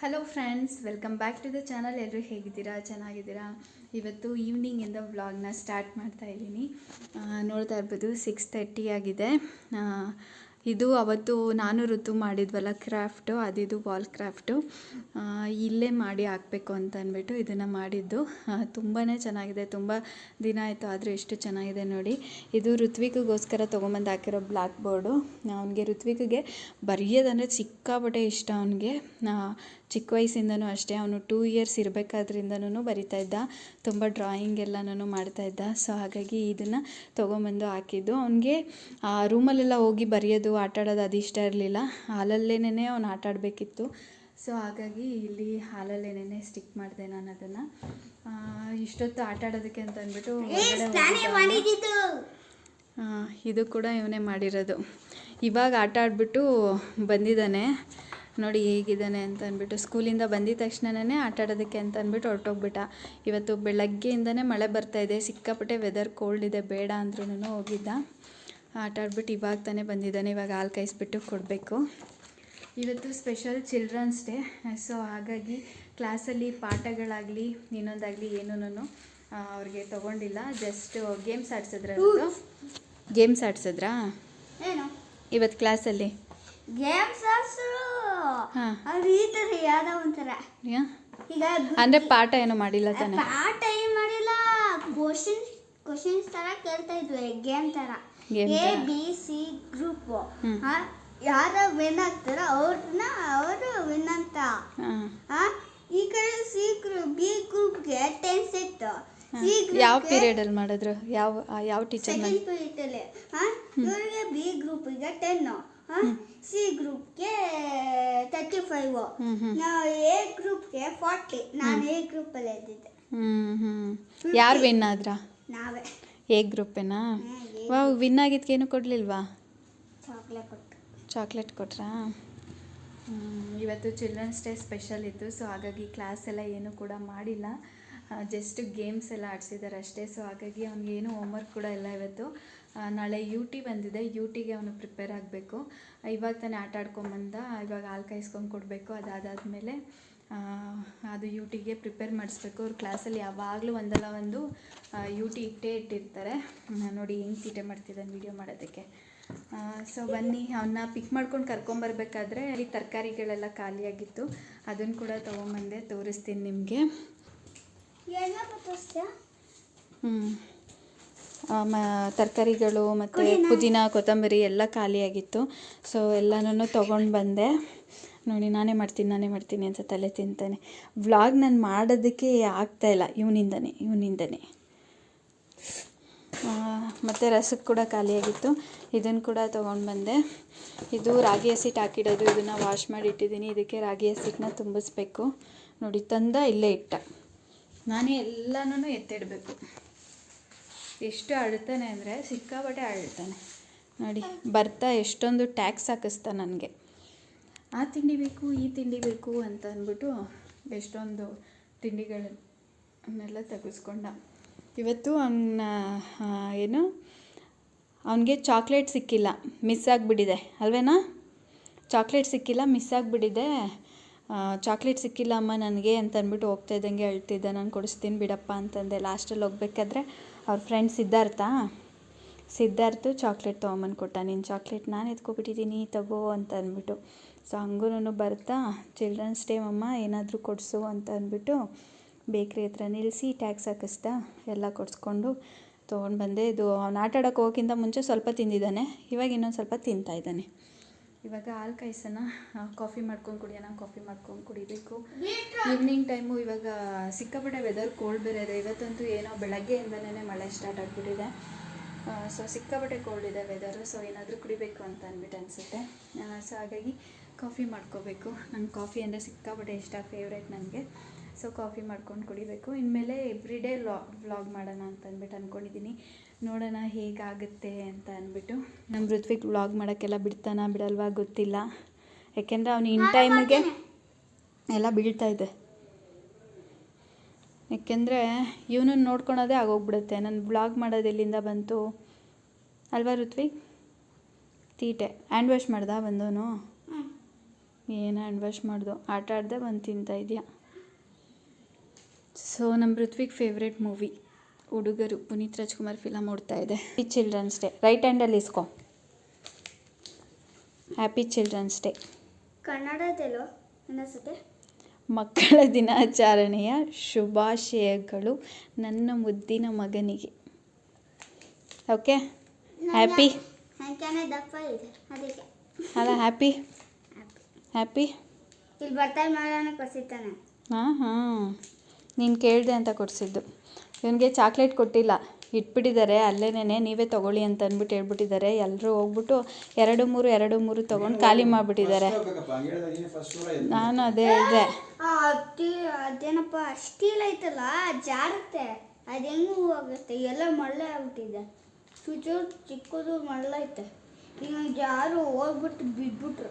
Hello friends welcome back to the channel ಎಲ್ಲರೂ ಹೇಗಿದ್ದೀರಾ? ಚೆನ್ನಾಗಿದ್ದೀರಾ? ಇವತ್ತು ಈವ್ನಿಂಗಿಂದ ವ್ಲಾಗ್ನ ಸ್ಟಾರ್ಟ್ ಮಾಡ್ತಾ ಇದ್ದೀನಿ. ನೋಡ್ತಾ ಇರ್ಬೋದು ಸಿಕ್ಸ್ ತರ್ಟಿ ಆಗಿದೆ. ಇದು ಅವತ್ತು ನಾನು ಋತು ಮಾಡಿದ್ವಲ್ಲ ಕ್ರಾಫ್ಟು ಅದಿದು ವಾಲ್ ಕ್ರಾಫ್ಟು ಇಲ್ಲೇ ಮಾಡಿ ಹಾಕಬೇಕು ಅಂತ ಅಂದ್ಬಿಟ್ಟು ಇದನ್ನು ಮಾಡಿದ್ದು. ತುಂಬಾ ಚೆನ್ನಾಗಿದೆ. ತುಂಬ ದಿನ ಆಯಿತು, ಆದರೂ ಎಷ್ಟು ಚೆನ್ನಾಗಿದೆ ನೋಡಿ. ಇದು ಋತ್ವಿಕಗೋಸ್ಕರ ತೊಗೊಂಬಂದು ಹಾಕಿರೋ ಬ್ಲ್ಯಾಕ್ ಬೋರ್ಡು ಅವನಿಗೆ ಋತ್ವಿಕ್ಗೆ ಬರೆಯೋದಂದರೆ ಸಿಕ್ಕಾಪಟ್ಟೆ ಇಷ್ಟ ಅವನಿಗೆ. ಚಿಕ್ಕ ವಯಸ್ಸಿಂದನೂ ಅಷ್ಟೇ ಅವನು ಟೂ ಇಯರ್ಸ್ ಇರಬೇಕಾದ್ರಿಂದನೂ ಬರಿತಾ ಇದ್ದ ತುಂಬ ಡ್ರಾಯಿಂಗ್ ಎಲ್ಲನೂ ಮಾಡ್ತಾ ಇದ್ದ. ಸೊ ಹಾಗಾಗಿ ಇದನ್ನು ತೊಗೊಂಬಂದು ಹಾಕಿದ್ದು. ಅವನಿಗೆ ಆ ರೂಮಲ್ಲೆಲ್ಲ ಹೋಗಿ ಬರೆಯೋದು ಆಟ ಆಡೋದು ಅದು ಇಷ್ಟ ಇರಲಿಲ್ಲ. ಹಾಲಲ್ಲೇನೇ ಅವ್ನು ಆಟ ಆಡಬೇಕಿತ್ತು. ಸೊ ಹಾಗಾಗಿ ಇಲ್ಲಿ ಹಾಲಲ್ಲೇನೇ ಸ್ಟಿಕ್ ಮಾಡಿದೆ ನಾನು ಅದನ್ನು. ಇಷ್ಟೊತ್ತು ಆಟ ಆಡೋದಕ್ಕೆ ಅಂತ ಅಂದ್ಬಿಟ್ಟು ಇದು ಕೂಡ ಇವನೇ ಮಾಡಿರೋದು. ಇವಾಗ ಆಟ ಆಡಿಬಿಟ್ಟು ಬಂದಿದ್ದಾನೆ. ನೋಡಿ ಹೇಗಿದ್ದಾನೆ ಅಂತ ಅಂದ್ಬಿಟ್ಟು ಸ್ಕೂಲಿಂದ ಬಂದಿದ ತಕ್ಷಣನೇ ಆಟ ಆಡೋದಕ್ಕೆ ಅಂತ ಅಂದ್ಬಿಟ್ಟು ಹೊರಟೋಗ್ಬಿಟ್ಟ. ಇವತ್ತು ಬೆಳಗ್ಗೆಯಿಂದನೇ ಮಳೆ ಬರ್ತಾ ಇದೆ. ಸಿಕ್ಕಾಪಟ್ಟೆ ವೆದರ್ ಕೋಲ್ಡ್ ಇದೆ. ಬೇಡ ಅಂದ್ರೂ ಹೋಗಿದ್ದ. ಆಟ ಆಡ್ಬಿಟ್ಟು ಇವಾಗ ತಾನೇ ಬಂದಿದ್ದಾನೆ. ಇವಾಗ ಹಾಲು ಕಾಯಿಸ್ಬಿಟ್ಟು ಕೊಡಬೇಕು. ಇವತ್ತು ಸ್ಪೆಷಲ್ ಚಿಲ್ಡ್ರನ್ಸ್ ಡೇ ಸೊ ಹಾಗಾಗಿ ಕ್ಲಾಸಲ್ಲಿ ಪಾಠಗಳಾಗಲಿ ಇನ್ನೊಂದಾಗಲಿ ಏನೂ ಅವ್ರಿಗೆ ತೊಗೊಂಡಿಲ್ಲ. ಜಸ್ಟ್ ಗೇಮ್ಸ್ ಆಡ್ಸಿದ್ರ ಗೇಮ್ಸ್ ಆಡ್ಸಿದ್ರಾ? ಇವತ್ತು ಕ್ಲಾಸಲ್ಲಿ ಗೇಮ್ಸ್. ಅವ್ರು ಈ ಥರ ಯಾವ್ದೋ ಒಂಥರ. ಈಗ ಅಂದ್ರೆ ಪಾಠ ಏನು ಮಾಡಿಲ್ಲ ತಾನೆ? ಪಾಠ ಏನು ಮಾಡಿಲ್ಲ ಕ್ವಶನ್ ಕ್ವಶನ್ಸ್ ತರ ಕೇಳ್ತಾ ಇದ್ವಿ ಗೇಮ್ ತರ. A B C group. ಯಾರ ವಿನ್ ಆಗ್ತಾರ ಅವ್ರನ್ನ ಅವರು ವಿನ್ ಅಂತ. ಈ ಕಡೆ ಸಿ ಗ್ರೂಪ್ ಬಿ ಗ್ರೂಪ್ಗೆ ಟೆನ್ ಸೆಟ್ ಸಿ ಯಾವ ಪೀರಿಯಡಲ್ಲಿ ಮಾಡಿದ್ರು? ಯಾವ ಯಾವ ಟೀಚರ್ ಸೆಕೆಂಡ್ ಪೀರಿಯಡ್ ಅಲ್ಲಿ. ಇವರಿಗೆ ಬಿ ಗ್ರೂಪ್ಗೆ ಟೆನ್ ಸಿ ಗ್ರೂಪ್ಗೆ ತರ್ಟಿ ಫೈವ್ ಹ್ಞೂ ಹ್ಞೂ ನಾವು ಎ ಗ್ರೂಪ್ಗೆ ಫಾರ್ಟಿ ನಾನು ಎ ಗ್ರೂಪಲ್ಲಿ ಇದ್ದಿದ್ದೆ. ಹ್ಞೂ ಹ್ಞೂ ಯಾರು ವಿನ್ ಆದ್ರ? ನಾವೇ. ಎ ಗ್ರೂಪೇನಾ? ವಾವ್ ವಿನ್ ಆಗಿದ್ಕೇನು ಕೊಡಲಿಲ್ವಾ? ಚಾಕ್ಲೇಟ್ ಕೊಟ್ಟು ಚಾಕ್ಲೇಟ್ ಕೊಟ್ರಾ? ಇವತ್ತು ಚಿಲ್ಡ್ರನ್ಸ್ ಡೇ ಸ್ಪೆಷಲ್ ಇತ್ತು ಸೊ ಹಾಗಾಗಿ ಕ್ಲಾಸ್ ಎಲ್ಲ ಏನು ಕೂಡ ಮಾಡಿಲ್ಲ. ಜಸ್ಟ್ ಗೇಮ್ಸ್ ಎಲ್ಲ ಆಡಿಸಿದ್ದಾರೆ ಅಷ್ಟೇ ಸೊ ಹಾಗಾಗಿ ಅವ್ನಿಗೇನು ಹೋಮ್ವರ್ಕ್ ಕೂಡ ಇಲ್ಲ ಇವತ್ತು. ನಾಳೆ ಯು ಟಿ ಬಂದಿದೆ. ಯು ಟಿಗೆ ಅವನು ಪ್ರಿಪೇರ್ ಆಗಬೇಕು. ಇವಾಗ ತಾನೇ ಆಟ ಆಡ್ಕೊಂಬಂದ ಇವಾಗ ಹಾಲು ಕಾಯಿಸ್ಕೊಂಡು ಕೊಡಬೇಕು. ಅದಾದಾದಮೇಲೆ ಅದು ಯು ಟಿಗೆ ಪ್ರಿಪೇರ್ ಮಾಡಿಸ್ಬೇಕು. ಅವ್ರ ಕ್ಲಾಸಲ್ಲಿ ಯಾವಾಗಲೂ ಒಂದಲ್ಲ ಒಂದು ಯು ಟಿ ಇಟ್ಟೇ ಇಟ್ಟಿರ್ತಾರೆ. ನೋಡಿ ಹೆಂಗೆ ತೀಟೆ ಮಾಡ್ತಿದ್ದಾನೆ ವೀಡಿಯೋ ಮಾಡೋದಕ್ಕೆ. ಸೊ ಬನ್ನಿ ಅವನ್ನ ಪಿಕ್ ಮಾಡ್ಕೊಂಡು ಕರ್ಕೊಂಬರ್ಬೇಕಾದ್ರೆ ಅಲ್ಲಿ ತರಕಾರಿಗಳೆಲ್ಲ ಖಾಲಿಯಾಗಿತ್ತು. ಅದನ್ನು ಕೂಡ ತೊಗೊಂಬಂದೆ ತೋರಿಸ್ತೀನಿ ನಿಮಗೆ. ಹ್ಞೂ ಮ ತರಕಾರಿಗಳು ಮತ್ತು? ಪುದೀನ? ಕೊತ್ತಂಬರಿ ಎಲ್ಲ ಖಾಲಿಯಾಗಿತ್ತು. ಸೊ ಎಲ್ಲನೂ ತೊಗೊಂಡು ಬಂದೆ. ನೋಡಿ ನಾನೇ ಮಾಡ್ತೀನಿ ನಾನೇ ಮಾಡ್ತೀನಿ ಅಂತ ತಲೆ ತಿಂತಾನೆ. ವ್ಲಾಗ್ ನಾನು ಮಾಡೋದಕ್ಕೆ ಆಗ್ತಾ ಇಲ್ಲ. ಇವನಿಂದನೇ ಇವನಿಂದನೇ. ಮತ್ತು ರಸಕ್ಕೆ ಕೂಡ ಖಾಲಿಯಾಗಿತ್ತು. ಇದನ್ನು ಕೂಡ ತೊಗೊಂಡು ಬಂದೆ. ಇದು ರಾಗಿ ಹಸಿಟ್ಟು ಹಾಕಿಡೋದು. ಇದನ್ನು ವಾಶ್ ಮಾಡಿ ಇಟ್ಟಿದ್ದೀನಿ. ಇದಕ್ಕೆ ರಾಗಿ ಹಸಿಟ್ಟನ್ನ ತುಂಬಿಸ್ಬೇಕು. ನೋಡಿ ತಂದ ಇಲ್ಲೇ ಇಟ್ಟ. ನಾನೇ ಎಲ್ಲನೂ ಎತ್ತಿಡಬೇಕು. ಎಷ್ಟು ಅಳ್ತಾನೆ ಅಂದರೆ ಸಿಕ್ಕಾಪಟ್ಟೆ ಅಳ್ತಾನೆ. ನೋಡಿ, ಬರ್ತಾ ಎಷ್ಟೊಂದು ಟ್ಯಾಕ್ಸ್ ಹಾಕಿಸ್ತಾ ನನಗೆ. ಆ ತಿಂಡಿ ಬೇಕು, ಈ ತಿಂಡಿ ಬೇಕು ಅಂತ ಅಂದ್ಬಿಟ್ಟು ಎಷ್ಟೊಂದು ತಿಂಡಿಗಳನ್ನೆಲ್ಲ ತೆಗೆಸ್ಕೊಂಡ. ಇವತ್ತು ಅವನ ಏನು, ಅವನಿಗೆ ಚಾಕ್ಲೇಟ್ ಸಿಕ್ಕಿಲ್ಲ ಮಿಸ್ ಆಗಿಬಿಟ್ಟಿದೆ. ಅಲ್ವೇನಾ? ಚಾಕ್ಲೇಟ್ ಸಿಕ್ಕಿಲ್ಲ ಮಿಸ್ ಆಗಿಬಿಟ್ಟಿದೆ. ಚಾಕ್ಲೇಟ್ ಸಿಕ್ಕಿಲ್ಲ ಅಮ್ಮ ನನಗೆ ಅಂತ ಅಂದ್ಬಿಟ್ಟು ಹೋಗ್ತಾ ಇದ್ದಂಗೆ ಅಳ್ತಿದ್ದ. ನಾನು ಕೊಡಿಸ್ತೀನಿ ಬಿಡಪ್ಪ ಅಂತಂದೆ. ಲಾಸ್ಟಲ್ಲಿ ಹೋಗ್ಬೇಕಾದ್ರೆ ಅವ್ರ ಫ್ರೆಂಡ್ ಸಿದ್ಧಾರ್ಥ. ಸಿದ್ಧಾರ್ಥು ಚಾಕ್ಲೇಟ್ ತೊಗೊಂಬಂದು ಕೊಟ್ಟ. ನಿನ್ನ ಚಾಕ್ಲೇಟ್ ನಾನು ಎತ್ಕೊಬಿಟ್ಟಿದ್ದೀನಿ, ತಗೋ ಅಂತ ಅಂದ್ಬಿಟ್ಟು. ಸೊ ಹಂಗೂ ಬರ್ತಾ ಚಿಲ್ಡ್ರನ್ಸ್ ಡೇ ಅಮ್ಮ ಏನಾದರೂ ಕೊಡಿಸು ಅಂತ ಅಂದ್ಬಿಟ್ಟು ಬೇಕ್ರಿ ಹತ್ರ ನಿಲ್ಲಿಸಿ ಟ್ಯಾಕ್ಸ್ ಹಾಕಿಸ್ತಾ ಎಲ್ಲ ಕೊಡಿಸ್ಕೊಂಡು ತೊಗೊಂಡು ಬಂದೆ ಇದು ಅವ್ನು ಆಟಾಡೋಕೆ ಹೋಗೋಕ್ಕಿಂತ ಮುಂಚೆ ಸ್ವಲ್ಪ ತಿಂದಿದ್ದಾನೆ. ಇವಾಗ ಇನ್ನೊಂದು ಸ್ವಲ್ಪ ತಿಂತಾ ಇದ್ದಾನೆ. ಇವಾಗ ಹಾಲು ಕಾಯಿಸೋಣ. ಕಾಫಿ ಮಾಡ್ಕೊಂಡು ಕುಡಿಯೋಣ ಕಾಫಿ ಮಾಡ್ಕೊಂಡು ಕುಡಿಬೇಕು. ಈವ್ನಿಂಗ್ ಟೈಮು ಇವಾಗ ಸಿಕ್ಕಾಪಟ್ಟೆ ವೆದರ್ ಕೋಲ್ಡ್ ಬೇರೆ ಇದೆ. ಇವತ್ತಂತೂ ಏನೋ ಬೆಳಗ್ಗೆಯಿಂದನೇ ಮಳೆ ಸ್ಟಾರ್ಟ್ ಆಗಿಬಿಟ್ಟಿದೆ. ಸೊ ಸಿಕ್ಕಾಪಟ್ಟೆ ಕೋಲ್ಡ್ ಇದೆ ವೆದರು ಸೊ ಏನಾದರೂ ಕುಡಿಬೇಕು ಅಂತ ಅಂದ್ಬಿಟ್ಟು ಅನಿಸುತ್ತೆ. ಸೊ ಹಾಗಾಗಿ ಕಾಫಿ ಮಾಡ್ಕೋಬೇಕು. ನಂಗೆ ಕಾಫಿ ಅಂದರೆ ಸಿಕ್ಕಾಪಟ್ಟೆ ಇಷ್ಟ ಫೇವ್ರೇಟ್ ನನಗೆ ಸೊ ಕಾಫಿ ಮಾಡ್ಕೊಂಡು ಕುಡಿಬೇಕು. ಇನ್ಮೇಲೆ ಎವ್ರಿ ಡೇ ವ್ಲಾಗ್ ವ್ಲಾಗ್ ಮಾಡೋಣ ಅಂತ ಅಂದ್ಬಿಟ್ಟು ಅಂದ್ಕೊಂಡಿದ್ದೀನಿ ನೋಡೋಣ ಹೇಗಾಗುತ್ತೆ ಅಂತ ಅಂದ್ಬಿಟ್ಟು ನಮ್ಮ ಋತ್ವಿಕ್ ವ್ಲಾಗ್ ಮಾಡೋಕ್ಕೆಲ್ಲ ಬಿಡ್ತಾನ ಬಿಡಲ್ವಾ ಗೊತ್ತಿಲ್ಲ. ಯಾಕೆಂದರೆ ಅವನು ಇನ್ ಟೈಮಿಗೆ ಎಲ್ಲ ಬೀಳ್ತಾ ಇದೆ. ಯಾಕೆಂದರೆ ಇವನನ್ನು ನೋಡ್ಕೊಳೋದೇ ಆಗೋಗ್ಬಿಡುತ್ತೆ. ನಾನು ಬ್ಲಾಗ್ ಮಾಡೋದು ಎಲ್ಲಿಂದ ಬಂತು? ಅಲ್ವಾ ಋತ್ವಿಕ್? ತೀಟೆ. ಹ್ಯಾಂಡ್ ವಾಶ್ ಮಾಡ್ದ ಬಂದವನು? ಏನು ಹ್ಯಾಂಡ್ ವಾಶ್ ಮಾಡ್ದು? ಆಟ ಆಡ್ದೆ ಬಂದು ತಿಂತಾ ಇದೆಯಾ? ಸೊ ನಮ್ಮ ಋತ್ವಿಕ್ ಫೇವ್ರೆಟ್ ಮೂವಿ ಹುಡುಗರು ಪುನೀತ್ ರಾಜ್ಕುಮಾರ್ ಫಿಲಮ್ ಓಡ್ತಾ ಇದೆ. ಹ್ಯಾಪಿ ಚಿಲ್ಡ್ರನ್ಸ್ ಡೇ ರೈಟ್ ಹ್ಯಾಂಡಲ್ಲಿ ಇಸ್ಕೋ. ಹ್ಯಾಪಿ ಚಿಲ್ಡ್ರನ್ಸ್ ಡೇ ಕನ್ನಡದಲ್ಲೋ ಅನ್ನಿಸುತ್ತೆ ಮಕ್ಕಳ ದಿನಾಚರಣೆಯ ಶುಭಾಶಯಗಳು ನನ್ನ ಮುದ್ದಿನ ಮಗನಿಗೆ. ಓಕೆ ಹ್ಯಾಪಿ ಅಲ್ಲ ಹ್ಯಾಪಿ ಹ್ಯಾಪಿ ಇಲ್ಲಿ ಬರ್ತಾ ಮಾಡೋಣ ಹಾಂ ಹಾಂ. ನೀನು ಕೇಳಿದೆ ಅಂತ ಕೊಡಿಸಿದ್ದು. ಇವನಿಗೆ ಚಾಕ್ಲೇಟ್ ಕೊಟ್ಟಿಲ್ಲ. ಇಟ್ಬಿಟ್ಟಿದ್ದಾರೆ ಅಲ್ಲೇನೇ ನೀವೇ ತಗೊಳ್ಳಿ ಅಂತ ಅಂದ್ಬಿಟ್ಟು ಹೇಳ್ಬಿಟ್ಟಿದ್ದಾರೆ. ಎಲ್ಲರೂ ಹೋಗ್ಬಿಟ್ಟು ಎರಡು ಮೂರು ಎರಡು ಮೂರು ತೊಗೊಂಡು ಖಾಲಿ ಮಾಡಿಬಿಟ್ಟಿದ್ದಾರೆ. ನಾನು ಅದೇ ಇದೆ ಅದೇನಪ್ಪ ಸ್ಟೀಲ್ ಐತಲ್ಲ, ಜಾರುತ್ತೆ. ಅದು ಹೆಂಗೂ ಹೋಗುತ್ತೆ ಎಲ್ಲ ಮಳ್ಳೆ ಆಗ್ಬಿಟ್ಟಿದೆ. ಚೂಚೂರು ಚಿಕ್ಕದು ಮಳ್ಳೆ ಐತೆ. ಈಗ ಯಾರು ಹೋಗ್ಬಿಟ್ಟು ಬಿದ್ಬಿಟ್ರು.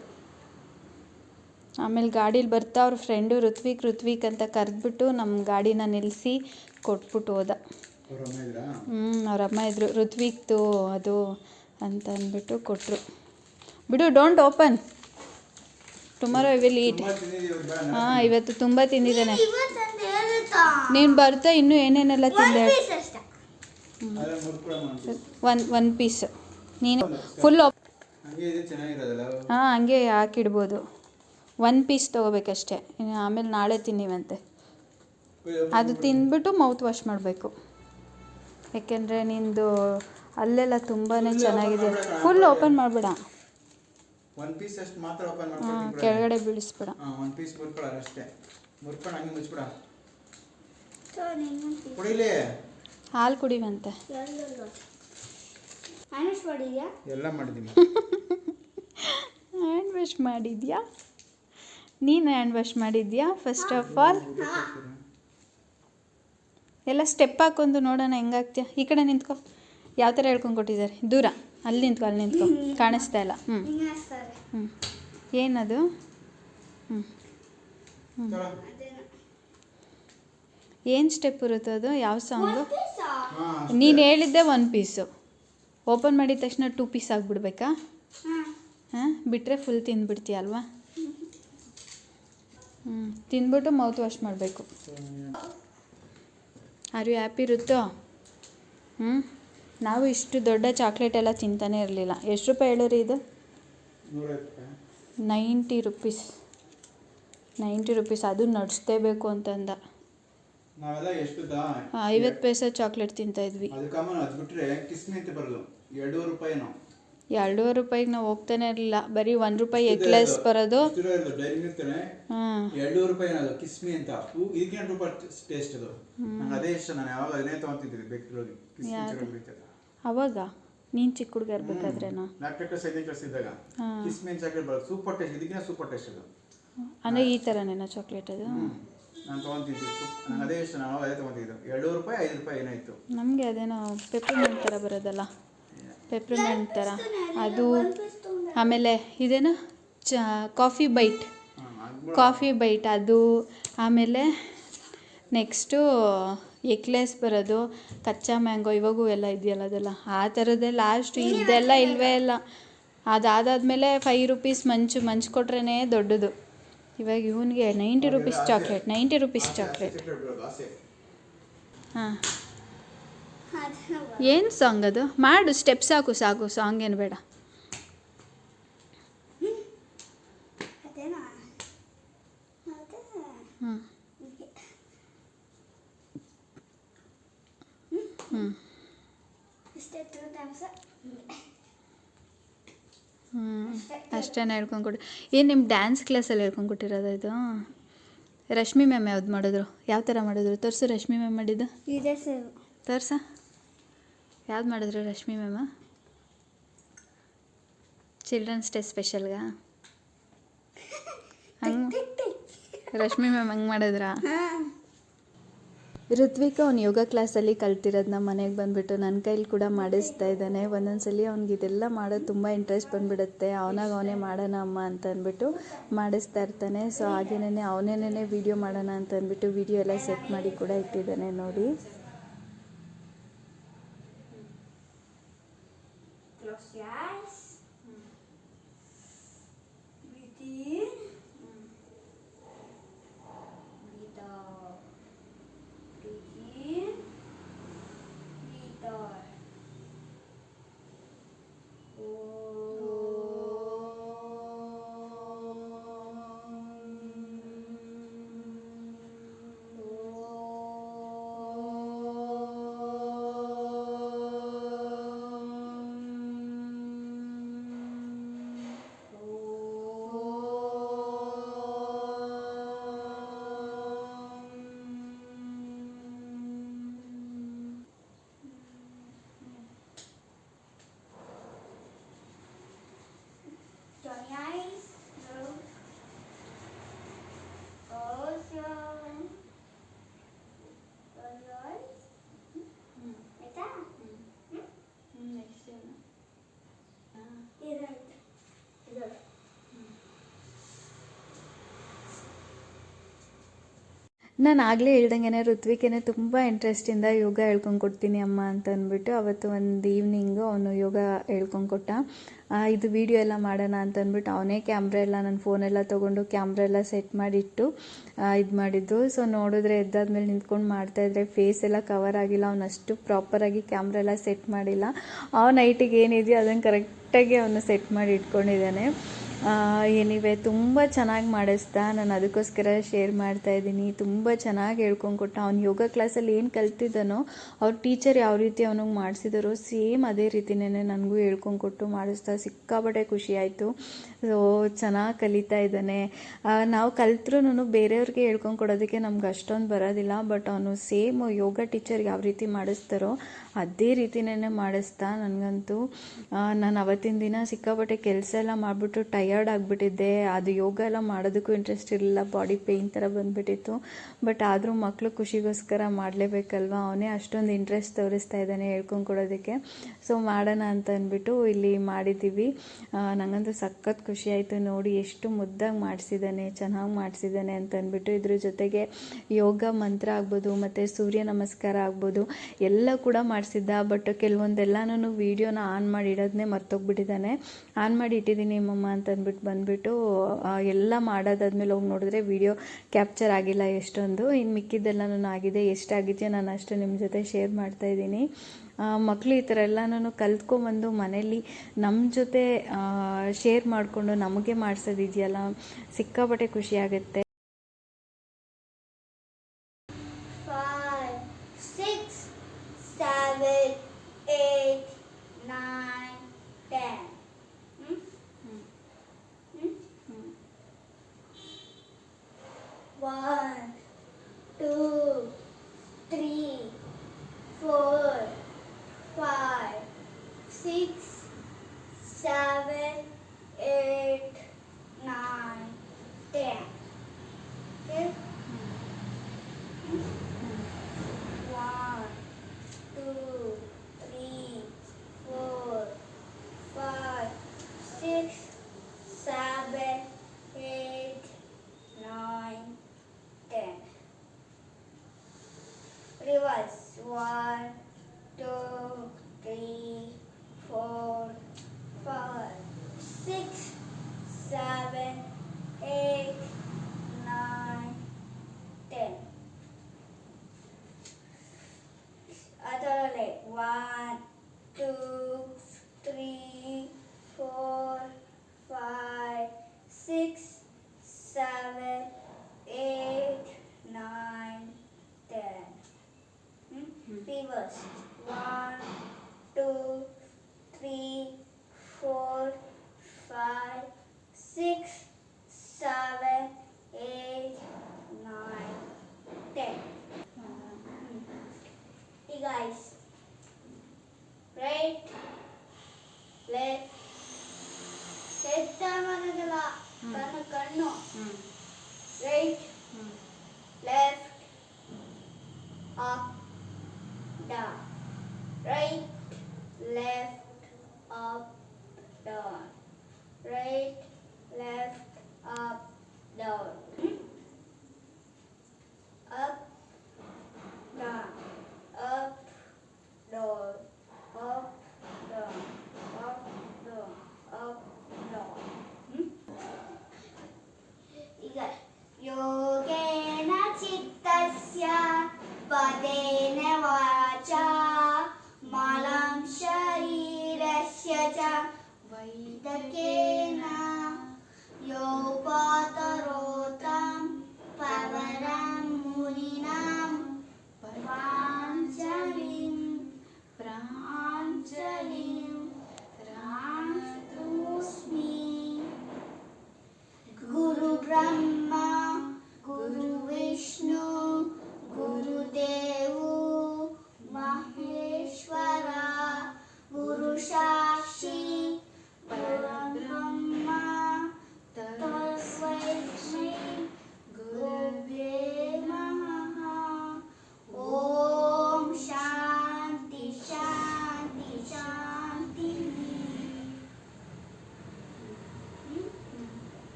ಆಮೇಲೆ ಗಾಡೀಲಿ ಬರ್ತಾ ಅವ್ರ ಫ್ರೆಂಡು ಋತ್ವಿಕ್ ಋತ್ವಿಕ್ ಅಂತ ಕರೆದ್ಬಿಟ್ಟು ನಮ್ಮ ಗಾಡಿನ ನಿಲ್ಲಿಸಿ ಕೊಟ್ಬಿಟ್ಟು ಹೋದ. ಹ್ಞೂ ಅವ್ರ ಅಮ್ಮ ಇದ್ರು. ಋತ್ವಿಕ್ದು ಅದು ಅಂತ ಅಂದ್ಬಿಟ್ಟು ಕೊಟ್ಟರು ಬಿಡು don't open tomorrow I will eat ಹಾಂ ಇವತ್ತು ತುಂಬ ತಿಂದಿದ್ದಾನೆ. ನೀನು ಬರ್ತಾ ಇನ್ನೂ ಏನೇನೆಲ್ಲ ತಿಂದೆ? ಒಂದು ಪೀಸ್ ಅಷ್ಟೇ ಒನ್ ಒನ್ ಪೀಸ್ ನೀನು ಫುಲ್ ಹಂಗೆ ಇದೆ ಚೆನ್ನಾಗಿರೋದಲ್ಲ ಹಾಂ ಹಂಗೆ ಹಾಕಿಡ್ಬೋದು. One piece ತೊಗೋಬೇಕಷ್ಟೆ. ಇನ್ನು ಆಮೇಲೆ ನಾಳೆ ತಿನ್ನಿವಂತೆ. ಅದು ತಿಂದ್ಬಿಟ್ಟು ಮೌತ್ ವಾಶ್ ಮಾಡಬೇಕು. ಯಾಕೆಂದರೆ ನಿಂದು ಅಲ್ಲೆಲ್ಲ ತುಂಬಾ ಚೆನ್ನಾಗಿದೆ. ಫುಲ್ ಓಪನ್ ಮಾಡಬೇಡ. ಒನ್ ಪೀಸ್ ಅಷ್ಟು ಮಾತ್ರ ಓಪನ್ ಹಾಂ ಮಾಡ್ಕೊಂಡು ಕೆಳಗಡೆ ಬೀಳಿಸ್ಬೇಡ. ಹಾಂ ಒನ್ ಪೀಸ್ ಮುರ್ಕೊಳ ಅಷ್ಟೇ. ಮುರ್ಕೊಂಡು ಹಂಗೆ ಮುಚ್ಬಿಡ. ಕುಡಿಲಿ ಹಾಲು ಕುಡಿವಂತೆ. ಎಲ್ಲ ಮಾಡಿದ್ದೀನಿ. ಹ್ಯಾಂಡ್ ವಾಶ್ ಮಾಡಿದ್ಯಾ? ನೀನು ಹ್ಯಾಂಡ್ ವಾಶ್ ಮಾಡಿದ್ಯಾ? ಫಸ್ಟ್ ಆಫ್ ಆಲ್ ಎಲ್ಲ ಸ್ಟೆಪ್ ಹಾಕೊಂಡು ನೋಡೋಣ ಹೆಂಗಾಗ್ತೀಯ? ಈ ಕಡೆ ನಿಂತ್ಕೊ. ಯಾವ ಥರ ಹೇಳ್ಕೊಂಡು ಕೊಟ್ಟಿದ್ದಾರೆ? ದೂರ. ಅಲ್ಲಿ ನಿಂತ್ಕೊ ಅಲ್ಲಿ ನಿಂತ್ಕೊ. ಕಾಣಿಸ್ತಾ ಇಲ್ಲ. ಹ್ಞೂ ಹ್ಞೂ ಏನದು? ಹ್ಞೂ ಏನು ಸ್ಟೆಪ್ ಇರುತ್ತೆ ಅದು? ಯಾವ ಸಾಂಗು ನೀನು ಹೇಳಿದ್ದೆ ಒನ್ ಪೀಸು ಓಪನ್ ಮಾಡಿದ ತಕ್ಷಣ ಟೂ ಪೀಸ್ ಆಗಿಬಿಡ್ಬೇಕಾ? ಹಾಂ. ಬಿಟ್ಟರೆ ಫುಲ್ ತಿಂದ್ಬಿಡ್ತೀಯ ಅಲ್ವಾ ತಿಂದ್ಬಿಟ್ಟು ಮೌತ್ ವಾಶ್ ಮಾಡಬೇಕು. ಆರ್ ಯು ಹ್ಯಾಪಿ ಇರುತ್ತೋ? ಹ್ಞೂ ನಾವು ಇಷ್ಟು ದೊಡ್ಡ ಚಾಕ್ಲೇಟ್ ಎಲ್ಲ ತಿಂತಾನೆ ಇರಲಿಲ್ಲ. ಎಷ್ಟು ರೂಪಾಯಿ ಹೇಳಿರಿ ಇದು? Ninety rupees. Ninety rupees. ಅದು ನಡೆಸ್ಲೇಬೇಕು ಅಂತಂದ. ನಾವೆಲ್ಲ ಎಷ್ಟು ದಾ ಐವತ್ತು ಪೈಸೆ ಚಾಕ್ಲೇಟ್ ತಿಂತಾ ಇದ್ವಿ. ಅಂತ ಎರಡೂವರೆ ರೂಪಾಯಿಗೆ ನಾವು ಹೋಗ್ತಾನೆ ಇರಲಿಲ್ಲ. ಬರೀ ಒಂದು ರೂಪಾಯಿ ಎಗ್ಲೆಸ್ ಬರೋದು. ಹಾಂ. ಎರಡೂವರೆ ರೂಪಾಯಿ ಅದು ಕಿಸ್ಮಿ ಅಂತ. ಇದಕ್ಕೆ ರೂಪಾಯಿ ಟೇಸ್ಟ್ ಅದು. ನಂಗೆ ಅದೇ ಇಷ್ಟ. ನಾನು ಯಾವಾಗ ಅದನ್ನೇ ತೊಗೊಂತಿದ್ದೆ ಬೇಕರಿ ಕಿಸ್ಮಿ? ಅವಾಗ? ನೀನು ಚಿಕ್ಕ ಹುಡುಗ ಇರ್ಬೇಕಾದ್ರೇನಾ? ನಾಲ್ಕು ಕ್ಲಾಸ್ ಐದನೇ ಕ್ಲಾಸ್ ಇದ್ದಾಗ. ಕಿಸ್ಮಿ ಚಾಕ್ಲೇಟ್ ಬರೋದು ಸೂಪರ್ ಟೇಸ್ಟ್ ಇದಕ್ಕಿಂತ ಸೂಪರ್ ಟೇಸ್ಟ್ ಅದು. ಅಂದರೆ ಈ ಥರನೇನಾ ಚಾಕ್ಲೇಟ್ ಅದು? ನಾನು ತೊಗೊಂತಿದ್ದೆ. ನಂಗೆ ಅದೇ ಇಷ್ಟ. ನಾನು ಅದೇ ತೊಗೊಂತಿದ್ದು. ಎರಡು ರೂಪಾಯಿ ಐದು ರೂಪಾಯಿ ಏನಾಯ್ತು? ನಮಗೆ ಅದೇನೋ ಪೆಪ್ರಿಮೆಂಟ್ ಥರ ಬರೋದಲ್ಲ. ಪೆಪ್ರಿಮೆಂಟ್ ಥರ ಅದು ಆಮೇಲೆ ಇದೇನು? ಚ ಕಾಫಿ ಬೈಟ್ ಕಾಫಿ ಬೈಟ್ ಅದು. ಆಮೇಲೆ ನೆಕ್ಸ್ಟು ಎಕ್ಲೇಸ್ ಬರೋದು. ಕಚ್ಚಾ ಮ್ಯಾಂಗೋ ಇವಾಗೂ ಎಲ್ಲ ಇದೆಯಲ್ಲ ಅದೆಲ್ಲ. ಆ ಥರದ್ದೇ ಲಾಸ್ಟ್ ಇದೆಲ್ಲ ಇಲ್ವೇ ಇಲ್ಲ. ಅದಾದಾದ್ಮೇಲೆ ಫೈವ್ ರುಪೀಸ್ ಮಂಚು. ಮಂಚು ಕೊಟ್ರೇ ದೊಡ್ಡದು. ಇವಾಗ ಇವನಿಗೆ ninety rupees chocolate ninety rupees chocolate ಹಾಂ. ಏನು ಸಾಂಗ್ ಅದು? ಮಾಡು ಸ್ಟೆಪ್ಸ್ ಸಾಕು ಸಾಕು ಸಾಂಗ್ ಏನು ಬೇಡ. ಹ್ಞೂ ಹ್ಞೂ ಇಷ್ಟೇ ಟೂ ಟೈಮ್ಸ್ ಹ್ಞೂ ಅಷ್ಟೇ. ಹೇಳ್ಕೊಂಡು ಕೊಡಿ ಏನು ನಿಮ್ಮ ಡ್ಯಾನ್ಸ್ ಕ್ಲಾಸಲ್ಲಿ ಹೇಳ್ಕೊಂಡು ಕೊಟ್ಟಿರೋದು ಇದು? ರಶ್ಮಿ ಮ್ಯಾಮ್ ಯಾವ್ದು ಮಾಡಿದ್ರು? ಯಾವ ಥರ ಮಾಡಿದ್ರು? ತೋರಿಸು ರಶ್ಮಿ ಮ್ಯಾಮ್ ಮಾಡಿದ್ದು. ತೋರ್ಸ. ಯಾವ್ದು ಮಾಡಿದ್ರು ರಶ್ಮಿ ಮ್ಯಾಮ? ಚಿಲ್ಡ್ರನ್ಸ್ ಡೇ ಸ್ಪೆಷಲ್ಗಾ? ಹಂಗೆ ರಶ್ಮಿ ಮ್ಯಾಮ್ ಹಂಗೆ ಮಾಡಿದ್ರಾ? ಋತ್ವಿಕ ಅವ್ನು ಯೋಗ ಕ್ಲಾಸಲ್ಲಿ ಕಲ್ತಿರೋದನ್ನ ಮನೆಗೆ ಬಂದುಬಿಟ್ಟು ನನ್ನ ಕೈಲಿ ಕೂಡ ಮಾಡಿಸ್ತಾ ಇದ್ದಾನೆ. ಒಂದೊಂದ್ಸಲಿ ಅವ್ನಿಗೆ ಇದೆಲ್ಲ ಮಾಡೋದು ತುಂಬ ಇಂಟ್ರೆಸ್ಟ್ ಬಂದುಬಿಡುತ್ತೆ. ಅವನಾಗ ಅವನೇ ಮಾಡೋಣ ಅಮ್ಮ ಅಂತ ಅಂದ್ಬಿಟ್ಟು ಮಾಡಿಸ್ತಾ ಇರ್ತಾನೆ. ಸೊ ಹಾಗೇನೇ ಅವನೇನೇ ವೀಡಿಯೋ ಮಾಡೋಣ ಅಂತ ಅಂದ್ಬಿಟ್ಟು ವೀಡಿಯೋ ಎಲ್ಲ ಸೆಟ್ ಮಾಡಿ ಕೂಡ ಇಟ್ಟಿದ್ದಾನೆ ನೋಡಿ. Close. ನಾನು ಆಗಲೇ ಹೇಳ್ದಂಗೆ ಋತ್ವಿಕೇನೆ ತುಂಬ ಇಂಟ್ರೆಸ್ಟಿಂದ ಯೋಗ ಹೇಳ್ಕೊಂಡು ಕೊಡ್ತೀನಿ ಅಮ್ಮ ಅಂತ ಅಂದ್ಬಿಟ್ಟು ಅವತ್ತು ಒಂದು ಈವ್ನಿಂಗು ಅವನು ಯೋಗ ಹೇಳ್ಕೊಂಡು ಕೊಟ್ಟ ಇದು ವಿಡಿಯೋ ಎಲ್ಲ ಮಾಡೋಣ ಅಂತ ಅಂದ್ಬಿಟ್ಟು ಅವನೇ ಕ್ಯಾಮ್ರಾ ಎಲ್ಲ ನನ್ನ ಫೋನೆಲ್ಲ ತೊಗೊಂಡು ಕ್ಯಾಮ್ರಾ ಎಲ್ಲ ಸೆಟ್ ಮಾಡಿಟ್ಟು ಇದು ಮಾಡಿದ್ದು. ಸೊ ನೋಡಿದ್ರೆ ಎದ್ದಾದ್ಮೇಲೆ ನಿಂತ್ಕೊಂಡು ಮಾಡ್ತಾಯಿದ್ರೆ ಫೇಸ್ ಎಲ್ಲ ಕವರ್ ಆಗಿಲ್ಲ ಅವನಷ್ಟು ಪ್ರಾಪರಾಗಿ ಕ್ಯಾಮ್ರಾ ಎಲ್ಲ ಸೆಟ್ ಮಾಡಿಲ್ಲ. ಅವನ ನೈಟಿಗೆ ಏನಿದೆಯೋ ಅದನ್ನು ಕರೆಕ್ಟಾಗಿ ಅವನು ಸೆಟ್ ಮಾಡಿ ಇಟ್ಕೊಂಡಿದ್ದಾನೆ. ಏನಿವೆ, ತುಂಬ ಚೆನ್ನಾಗಿ ಮಾಡಿಸ್ದ. ನಾನು ಅದಕ್ಕೋಸ್ಕರ ಶೇರ್ ಮಾಡ್ತಾ ಇದ್ದೀನಿ. ತುಂಬ ಚೆನ್ನಾಗಿ ಹೇಳ್ಕೊಂಡು ಕೊಟ್ಟ. ಅವ್ನು ಯೋಗ ಕ್ಲಾಸಲ್ಲಿ ಏನು ಕಲ್ತಿದ್ದಾನೋ, ಅವ್ರ ಟೀಚರ್ ಯಾವ ರೀತಿ ಅವನಿಗೆ ಮಾಡಿಸಿದಾರೋ ಸೇಮ್ ಅದೇ ರೀತಿನೇ ನನಗೂ ಹೇಳ್ಕೊಂಡು ಕೊಟ್ಟು ಮಾಡಿಸ್ತಾ ಸಿಕ್ಕಾಪಟ್ಟೆ ಖುಷಿ ಆಯಿತು. ಸೊ ಚೆನ್ನಾಗಿ ಕಲಿತಾ ಇದ್ದಾನೆ. ನಾವು ಕಲ್ತ್ರೂ ಬೇರೆಯವ್ರಿಗೆ ಹೇಳ್ಕೊಂಡು ಕೊಡೋದಕ್ಕೆ ನಮ್ಗೆ ಅಷ್ಟೊಂದು ಬರೋದಿಲ್ಲ. ಬಟ್ ಅವನು ಸೇಮ್ ಯೋಗ ಟೀಚರ್ ಯಾವ ರೀತಿ ಮಾಡಿಸ್ತಾರೋ, ಅದೇ ರೀತಿನೇ ಮಾಡಿಸ್ತಾ ನನಗಂತೂ. ನಾನು ಅವತ್ತಿನ ದಿನ ಸಿಕ್ಕಾಪಟ್ಟೆ ಕೆಲಸ ಎಲ್ಲ ಮಾಡಿಬಿಟ್ಟು ಟಯರ್ಡ್ ಆಗಿಬಿಟ್ಟಿದ್ದೆ. ಅದು ಯೋಗ ಎಲ್ಲ ಮಾಡೋದಕ್ಕೂ ಇಂಟ್ರೆಸ್ಟ್ ಇರಲಿಲ್ಲ. ಬಾಡಿ ಪೇಯ್ನ್ ಥರ ಬಂದುಬಿಟ್ಟಿತ್ತು. ಬಟ್ ಆದರೂ ಮಕ್ಕಳು ಖುಷಿಗೋಸ್ಕರ ಮಾಡಲೇಬೇಕಲ್ವ? ಅವನೇ ಅಷ್ಟೊಂದು ಇಂಟ್ರೆಸ್ಟ್ ತೋರಿಸ್ತಾ ಇದ್ದಾನೆ ಹೇಳ್ಕೊಂಡು ಕೊಡೋದಕ್ಕೆ ಸೊ ಮಾಡೋಣ ಅಂತ ಅಂದ್ಬಿಟ್ಟು ಇಲ್ಲಿ ಮಾಡಿದ್ದೀವಿ. ನನಗಂತೂ ಸಖತ್ ಖುಷಿ ಆಯಿತು. ನೋಡಿ ಎಷ್ಟು ಮುದ್ದಾಗಿ ಮಾಡಿಸಿದ್ದಾನೆ, ಚೆನ್ನಾಗಿ ಮಾಡಿಸಿದ್ದಾನೆ ಅಂತ ಅಂದ್ಬಿಟ್ಟು ಇದ್ರ ಜೊತೆಗೆ ಯೋಗ ಮಂತ್ರ ಆಗ್ಬೋದು, ಮತ್ತು ಸೂರ್ಯ ನಮಸ್ಕಾರ ಆಗ್ಬೋದು, ಎಲ್ಲ ಕೂಡ ಮಾಡಿಸಿದ್ದ. ಬಟ್ ಕೆಲವೊಂದೆಲ್ಲನೂ ವೀಡಿಯೋನ ಆನ್ ಮಾಡಿ ಇಡೋದನ್ನೇ ಮರ್ತೋಗ್ಬಿಟ್ಟಿದ್ದಾನೆ. ಆನ್ ಮಾಡಿ ಇಟ್ಟಿದ್ದೀನಿ ಮಮ್ಮ ಅಂತ ಅಂದ್ಬಿಟ್ಟು ಬಂದುಬಿಟ್ಟು ಎಲ್ಲ ಮಾಡೋದಾದ್ಮೇಲೆ ಹೋಗಿ ನೋಡಿದ್ರೆ ವಿಡಿಯೋ ಕ್ಯಾಪ್ಚರ್ ಆಗಿಲ್ಲ ಎಷ್ಟೊಂದು. ಇನ್ನು ನಾನು ಆಗಿದೆ, ಎಷ್ಟಾಗಿದೆಯೋ ನಾನು ಅಷ್ಟು ನಿಮ್ಮ ಜೊತೆ ಶೇರ್ ಮಾಡ್ತಾ ಇದ್ದೀನಿ. ಮಕ್ಕಳು ಈ ಥರ ಎಲ್ಲನೂ ಕಲ್ತ್ಕೊಂಬಂದು ಮನೇಲಿ ನಮ್ಮ ಜೊತೆ ಶೇರ್ ಮಾಡಿಕೊಂಡು ನಮಗೆ ಮಾಡಿಸೋದಿದೆಯಲ್ಲ, ಸಿಕ್ಕಾಪಟ್ಟೆ ಖುಷಿ words. Wow. Brahma.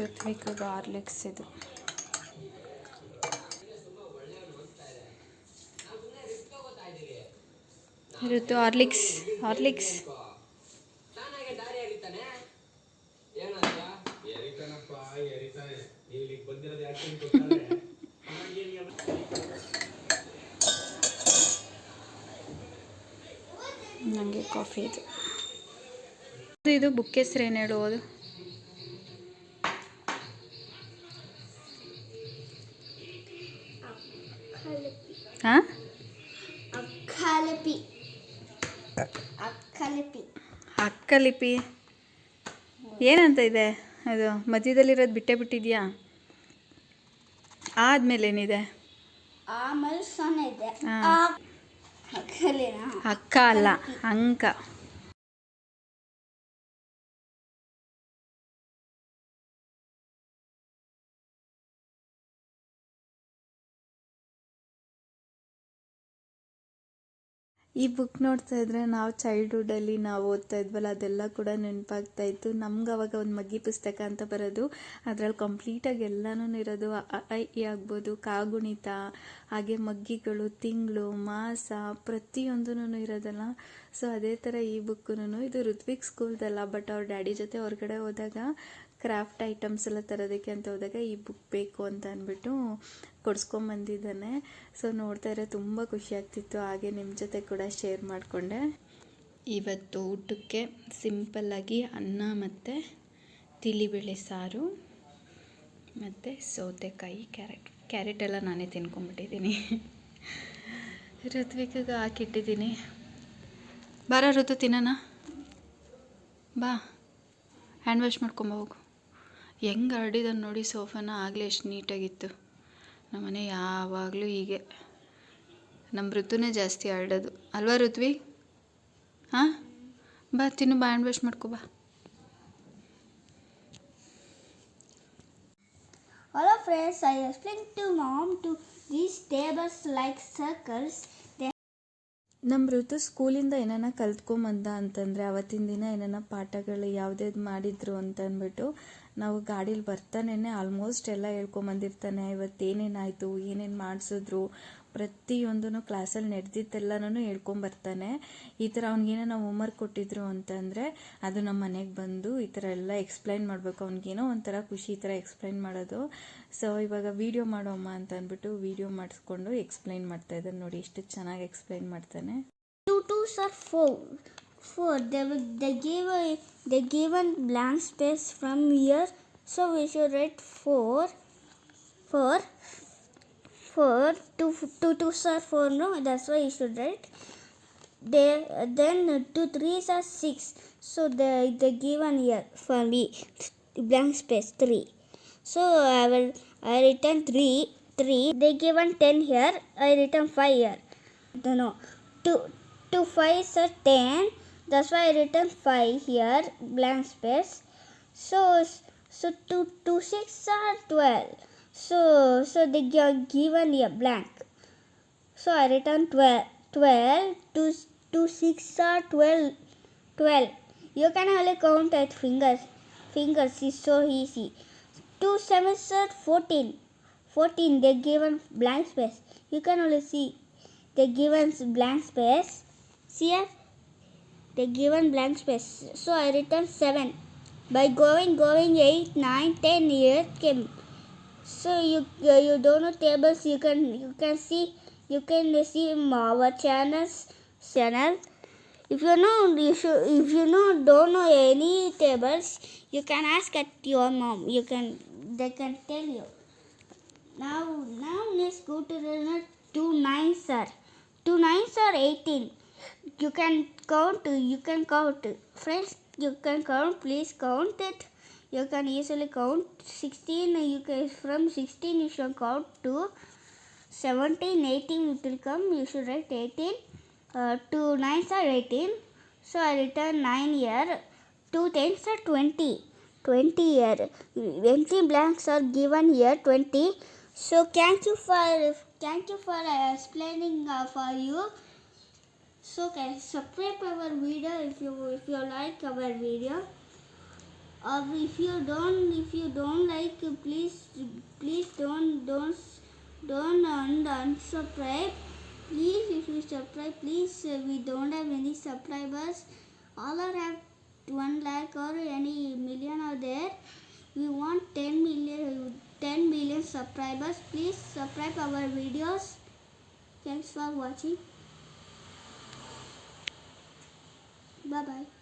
Ritwik garlics ಇದು ಋತು ಹಾರ್ಲಿಕ್ಸ್ ಹಾರ್ಲಿಕ್ಸ್. ನನಗೆ ಕಾಫಿ ಇದು. ಇದು- ಇದು ಬುಕ್ ಹೆಸ್ರು ಏನು ಹೇಳುವುದು ಹಾಂ ಅಕ್ಕಲಿಪಿ. ಅಕ್ಕಲಿಪಿ. ಅಕ್ಕಲಿಪಿ. ಏನಂತ ಇದೆ? ಅದು ಮಧ್ಯದಲ್ಲಿರೋದು ಬಿಟ್ಟೆ ಬಿಟ್ಟಿದ್ಯಾ? ಆದ್ಮೇಲೆ ಏನಿದೆ? ಆಮೇಲೆ ಸೊನ್ನೆ ಇದೆ. ಅಕ್ಕ ಅಲ್ಲ ಅಂಕ. ಈ ಬುಕ್ ನೋಡ್ತಾ ಇದ್ರೆ ನಾವು ಚೈಲ್ಡ್ಹುಡ್ಡಲ್ಲಿ ನಾವು ಓದ್ತಾ ಇದ್ವಲ್ಲ, ಅದೆಲ್ಲ ಕೂಡ ನೆನಪಾಗ್ತಾ ಇತ್ತು. ನಮ್ಗೆ ಅವಾಗ ಒಂದು ಮಗ್ಗಿ ಪುಸ್ತಕ ಅಂತ ಬರೋದು. ಅದರಲ್ಲಿ ಕಂಪ್ಲೀಟಾಗಿ ಎಲ್ಲನೂ ಇರೋದು. ಐ, ಇ ಆಗ್ಬೋದು ಕಾಗುಣಿತ ಹಾಗೆ ಮಗ್ಗಿಗಳು, ತಿಂಗಳು, ಮಾಸ ಪ್ರತಿಯೊಂದೂ ಇರೋದಲ್ಲ. ಸೊ ಅದೇ ಥರ ಈ ಬುಕ್ಕೂ ಇದು ಋತ್ವಿಕ್ ಸ್ಕೂಲ್ದಲ್ಲ ಬಟ್ ಅವ್ರ ಡ್ಯಾಡಿ ಜೊತೆ ಹೊರಗಡೆ ಹೋದಾಗ ಕ್ರಾಫ್ಟ್ ಐಟಮ್ಸ್ ಎಲ್ಲ ತರೋದಕ್ಕೆ ಅಂತ ಹೋದಾಗ ಈ ಬುಕ್ ಬೇಕು ಅಂತ ಅಂದ್ಬಿಟ್ಟು ಕೊಡ್ಸ್ಕೊಂಬಂದಿದ್ದಾನೆ ಸೊ ನೋಡ್ತಾ ಇರೋ ತುಂಬ ಖುಷಿ ಆಗ್ತಿತ್ತು. ಹಾಗೆ ನಿಮ್ಮ ಜೊತೆ ಕೂಡ ಶೇರ್ ಮಾಡಿಕೊಂಡೆ. ಇವತ್ತು ಊಟಕ್ಕೆ ಸಿಂಪಲ್ಲಾಗಿ ಅನ್ನ ಮತ್ತು ತಿಳಿಬೇಳೆ ಸಾರು ಮತ್ತು ಸೌತೆಕಾಯಿ ಕ್ಯಾರೆಟ್. ಕ್ಯಾರೆಟ್ ಎಲ್ಲ ನಾನೇ ತಿನ್ಕೊಂಬಿಟ್ಟಿದ್ದೀನಿ ಋತ್ವಿಕಿಗೆ ಹಾಕಿಟ್ಟಿದ್ದೀನಿ ಬಾರ ಋತು ತಿನ್ನೋಣ ಬಾ. ಹ್ಯಾಂಡ್ ವಾಶ್ ಮಾಡ್ಕೊಂಬ ಹೋಗು ಹರಡಿದನ್ ನೋಡಿ ಸೋಫಾನ ಆಗಲೇ ಎಷ್ಟು ನೀಟಾಗಿತ್ತು. ನಮ್ಮನೆ ಯಾವಾಗಲೂ ಹೀಗೆ. ನಮ್ಮ ಋತುನೇ ಜಾಸ್ತಿ ಹರಡೋದು. ಅಲ್ವಾ ಋತ್ವಿ? ಹಾಂ? ಬಾ ತಿನ್ನು ಬಾ ಹ್ಯಾಂಡ್ ವಾಶ್ ಮಾಡ್ಕೊ ಬಾ. Hello friends, I explained to mom to these tables like circles. ನಮ್ಮ ಋತು ಸ್ಕೂಲಿಂದ ಏನಾನ ಕಲ್ತ್ಕೊಂಬಂದ ಅಂತಂದರೆ ಅವತ್ತಿನ ದಿನ ಏನಾನ ಪಾಠಗಳು ಯಾವುದ್ಯಾವ್ದು ಮಾಡಿದ್ರು ಅಂತ ಅಂದ್ಬಿಟ್ಟು ನಾವು ಗಾಡೀಲಿ ಬರ್ತಾನೇ ಆಲ್ಮೋಸ್ಟ್ ಎಲ್ಲ ಹೇಳ್ಕೊಂಬಂದಿರ್ತಾನೆ ಇವತ್ತು ಏನೇನಾಯಿತು ಏನೇನು ಮಾಡಿಸಿದ್ರು? ಪ್ರತಿಯೊಂದೂ ಕ್ಲಾಸಲ್ಲಿ ನಡೆದಿದ್ದೆಲ್ಲನೂ ಹೇಳ್ಕೊಂಬರ್ತಾನೆ ಈ ಥರ ಅವ್ನಿಗೇನೋ ನಾವು ಹೋಮ್ವರ್ಕ್ ಕೊಟ್ಟಿದ್ರು ಅಂತಂದರೆ ಅದು ನಮ್ಮ ಮನೆಗೆ ಬಂದು ಈ ಥರ ಎಲ್ಲ ಎಕ್ಸ್ಪ್ಲೈನ್ ಮಾಡಬೇಕು. ಅವ್ನಿಗೇನೋ ಒಂಥರ ಖುಷಿ ಈ ಥರ ಎಕ್ಸ್ಪ್ಲೈನ್ ಮಾಡೋದು. ಸೊ ಇವಾಗ ವೀಡಿಯೋ ಮಾಡೋಮ್ಮ ಅಂತ ಅಂದ್ಬಿಟ್ಟು ವೀಡಿಯೋ ಮಾಡಿಸ್ಕೊಂಡು ಎಕ್ಸ್ಪ್ಲೈನ್ ಮಾಡ್ತಾ ಇದ್ದಾನೆ ನೋಡಿ ಎಷ್ಟು ಚೆನ್ನಾಗಿ ಎಕ್ಸ್ಪ್ಲೈನ್ ಮಾಡ್ತಾನೆ. Two star four They they give a they given blank space from here, so we should write four. Four. Four. Two two twos are four. No, that's why you should write. They then two threes are six. So the they given here for me blank space three. So I will I written three three. They given ten here. I written five here. No, no. Two two fives are ten. That's why I written five here blank space. So so two two six are twelve. So so they are given here blank. So I written 12. 12. 2, 2 6 are 12. 12. You can only count at fingers. Fingers is so easy. 2 7s are 14. 14. They given blank space. You can only see. They given blank space. See here? They given blank space. So I written 7. By going, going 8, 9, 10 here came. So you you, you don't know tables. You can you can see you can see our channels channel. if you know you should if you know don't know any tables you can ask at your mom. You can they can tell you. Now now let's go to the nines are two nines are 18 you can count you can count. Friends you can count please count it you can easily count 16 you can from 16 you should count to 17 18 it will come. You should write 18 uh, two nines are 18 so i return 9 here two tens are 20 20 here empty blanks are given here 20 so thank you for thank you for uh, explaining uh, for you. So can subscribe our video if you if you like our video or if you don't if you don't like please please don't don't don't un- unsubscribe. Please if you subscribe please uh, we don't have any subscribers. All are have one lakh or any million are there. We want 10 million 10 million subscribers. Please subscribe our videos. Thanks for watching. Bye bye